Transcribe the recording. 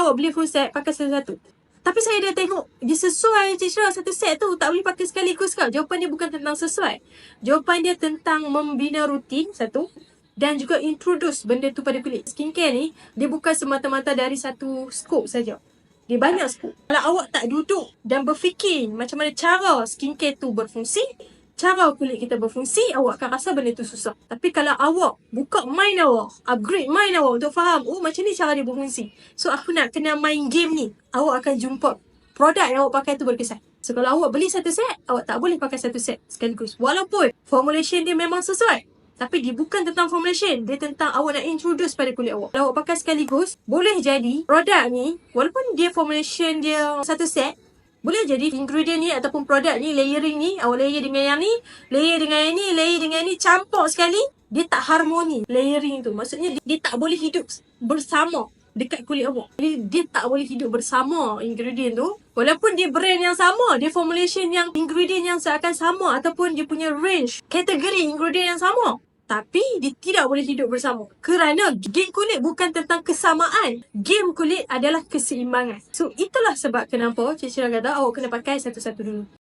Awak beli full set, pakai satu-satu. Tapi saya dah tengok, dia sesuai Cik Syirah satu set tu. Tak boleh pakai sekaligus kau. Jawapan dia bukan tentang sesuai. Jawapan dia tentang membina rutin, satu. Dan juga introduce benda tu pada kulit. Skincare ni, dia bukan semata-mata dari satu scope saja. Dia banyak scope. Kalau awak tak duduk dan berfikir macam mana cara skincare tu berfungsi, cara kulit kita berfungsi, awak akan rasa benda tu susah. Tapi kalau awak buka mind awak, upgrade mind awak untuk faham, oh macam ni cara dia berfungsi. So aku nak kena main game ni, awak akan jumpa produk yang awak pakai tu berkesan. So kalau awak beli satu set, awak tak boleh pakai satu set sekaligus. Walaupun formulation dia memang sesuai. Tapi dia bukan tentang formulation. Dia tentang awak nak introduce pada kulit awak. Kalau awak pakai sekaligus, boleh jadi produk ni, walaupun dia formulation dia satu set, boleh jadi ingredient ni ataupun produk ni, layering ni, awak layer dengan yang ni, layer dengan yang ni, layer dengan yang ni, campur sekali, dia tak harmoni layering tu. Maksudnya dia, dia tak boleh hidup bersama dekat kulit awak. Jadi dia tak boleh hidup bersama ingredient tu. Walaupun dia brand yang sama, dia formulation yang ingredient yang seakan sama ataupun dia punya range, kategori ingredient yang sama. Tapi dia tidak boleh hidup bersama. Kerana game kulit bukan tentang kesamaan. Game kulit adalah keseimbangan. So itulah sebab kenapa Cik Syirah kata awak kena pakai satu-satu dulu.